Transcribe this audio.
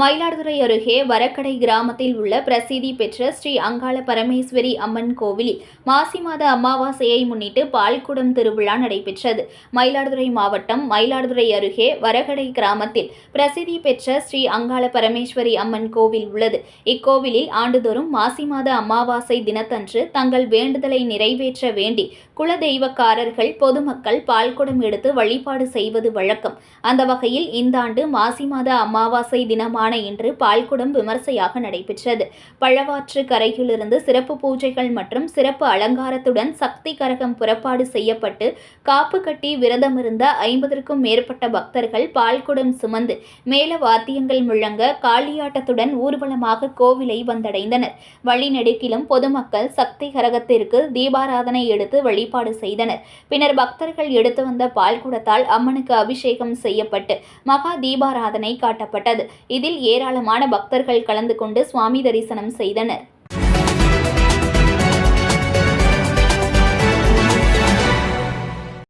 மயிலாடுதுறை அருகே வரக்கடை கிராமத்தில் உள்ள பிரசித்தி பெற்ற ஸ்ரீ அங்காள பரமேஸ்வரி அம்மன் கோவிலில் மாசி மாத அமாவாசையை முன்னிட்டு பால்குடம் திருவிழா நடைபெற்றது. மயிலாடுதுறை மாவட்டம் மயிலாடுதுறை அருகே வரகடை கிராமத்தில் பிரசித்தி பெற்ற ஸ்ரீ அங்காள பரமேஸ்வரி அம்மன் கோவில் உள்ளது. இக்கோவிலில் ஆண்டுதோறும் மாசி மாத அமாவாசை தினத்தன்று தங்கள் வேண்டுதலை நிறைவேற்ற வேண்டி குலதெய்வக்காரர்கள் பொதுமக்கள் பால்குடம் எடுத்து வழிபாடு செய்வது வழக்கம். அந்த வகையில் இந்த ஆண்டு மாசி மாத அமாவாசை தினமான இன்று பால்குடம் விமர்சையாக நடைபெற்றது. பழவாற்று கரையிலிருந்து சிறப்பு பூஜைகள் மற்றும் சிறப்பு அலங்காரத்துடன் சக்தி கரகம் புறப்பாடு செய்யப்பட்டு காப்பு கட்டி விரதமிருந்த ஐம்பதற்கும் மேற்பட்ட பக்தர்கள் பால்குடம் சுமந்து மேல வாத்தியங்கள் முழங்க காளியாட்டத்துடன் ஊர்வலமாக கோவிலை வந்தடைந்தனர். வழிநெடுக்கிலும் பொதுமக்கள் சக்தி கரகத்திற்கு தீபாராதனை எடுத்து வழிபாடு செய்தனர். பின்னர் பக்தர்கள் எடுத்து வந்த பால்குடத்தால் அம்மனுக்கு அபிஷேகம் செய்யப்பட்டு மகா தீபாராதனை காட்டப்பட்டது. இதில் ஏராளமான பக்தர்கள் கலந்து கொண்டு சுவாமி தரிசனம் செய்தனர்.